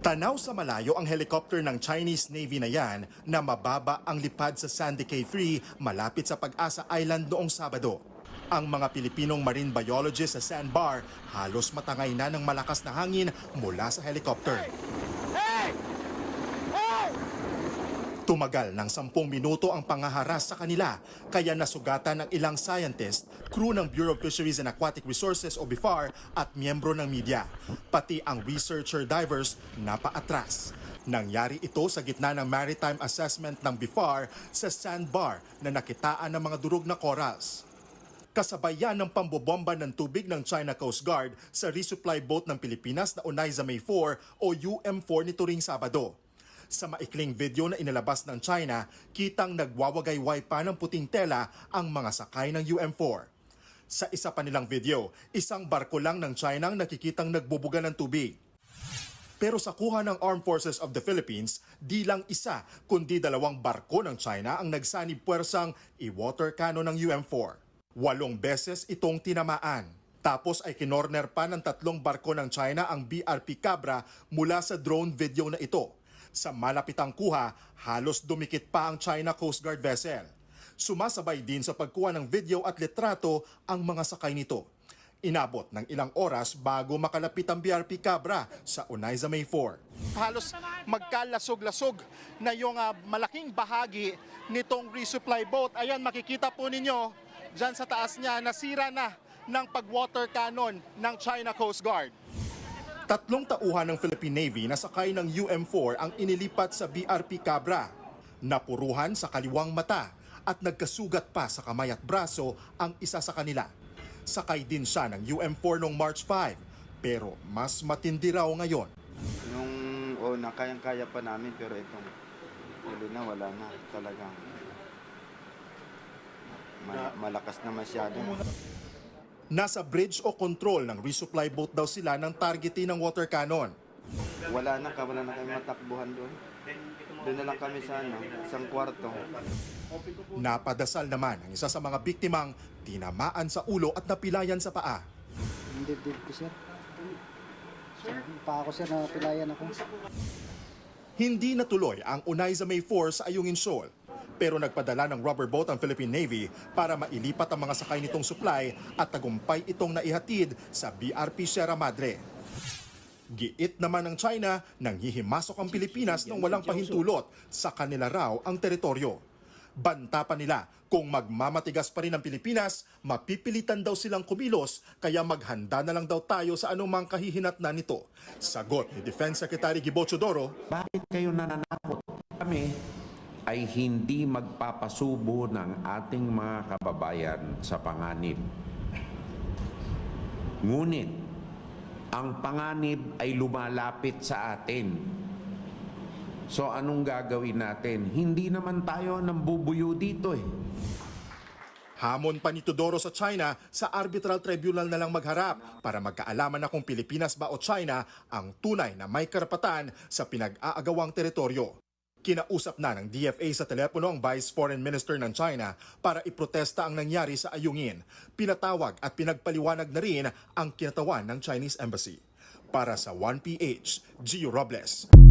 Tanaw sa malayo ang helicopter ng Chinese Navy na yan na mababa ang lipad sa Sandy K3 malapit sa Pag-asa Island noong Sabado. Ang mga Pilipinong marine biologist sa sandbar halos matangay na ng malakas na hangin mula sa helicopter. Tumagal ng sampung minuto ang pangaharas sa kanila kaya nasugatan ng ilang scientist, crew ng Bureau of Fisheries and Aquatic Resources o BIFAR at miyembro ng media. Pati ang researcher divers napaatras. Nangyari ito sa gitna ng maritime assessment ng BIFAR sa sandbar na nakitaan ng mga durog na corals. Kasabayan ng pambobomba ng tubig ng China Coast Guard sa resupply boat ng Pilipinas na Unaiza May 4 o UM4 nito ring Sabado. Sa maikling video na inilabas ng China, kitang nagwawagayway pa ng puting tela ang mga sakay ng UM4. Sa isa pa nilang video, isang barko lang ng China ang nakikitang nagbubuga ng tubig. Pero sa kuha ng Armed Forces of the Philippines, di lang isa kundi dalawang barko ng China ang nagsanib puwersang i-water cannon ng UM4. Walong beses itong tinamaan. Tapos ay kinorner pa ng tatlong barko ng China ang BRP Cabra mula sa drone video na ito. Sa malapitang kuha, halos dumikit pa ang China Coast Guard vessel. Sumasabay din sa pagkuha ng video at litrato ang mga sakay nito. Inabot ng ilang oras bago makalapit ang BRP Cabra sa Unaiza May 4. Halos magkalasog-lasog na yung ah, malaking bahagi nitong resupply boat. Ayan, makikita po ninyo dyan sa taas niya, nasira na ng pag-water cannon ng China Coast Guard. Tatlong tauhan ng Philippine Navy na sakay ng UM4 ang inilipat sa BRP Cabra. Napuruhan sa kaliwang mata at nagkasugat pa sa kamay at braso ang isa sa kanila. Sakay din siya ng UM4 noong March 5 pero mas matindi raw ngayon. Nung una, kayang-kaya pa namin pero itong huli na wala na talagang ma- malakas na masyado. Nasa bridge o control ng resupply boat daw sila ng targeting ng water cannon. Wala na, ka- wala na kami matakbuhan doon. Doon na lang kami sa ano, isang kwarto. Napadasal naman ang isa sa mga biktimang tinamaan sa ulo at napilayan sa paa. Dibdib ko, sir. Pa ako, sir, na pilayan ako. Hindi natuloy ang Unaiza May 4 sa Ayungin Shoal. Pero nagpadala ng rubber boat ang Philippine Navy para mailipat ang mga sakay nitong supply at tagumpay itong naihatid sa BRP Sierra Madre. Giit naman ng China nang hihimasok ang Pilipinas nang walang pahintulot sa kanila raw ang teritoryo. Banta pa nila kung magmamatigas pa rin ang Pilipinas, mapipilitan daw silang kumilos kaya maghanda na lang daw tayo sa anumang kahihinatnan nito. Sagot ni Defense Secretary Gibo Chodoro, Bakit kayo nananakot? Kami ay hindi magpapasubo ng ating mga kababayan sa panganib. Ngunit, ang panganib ay lumalapit sa atin. So anong gagawin natin? Hindi naman tayo nang bubuyo dito eh. Hamon pa ni Tudoro sa China sa arbitral tribunal na lang magharap para magkaalaman na kung Pilipinas ba o China ang tunay na may karapatan sa pinag-aagawang teritoryo. Kinausap na ng DFA sa telepono ang Vice Foreign Minister ng China para iprotesta ang nangyari sa Ayungin. Pinatawag at pinagpaliwanag na rin ang kinatawan ng Chinese Embassy. Para sa 1PH, Gio Robles.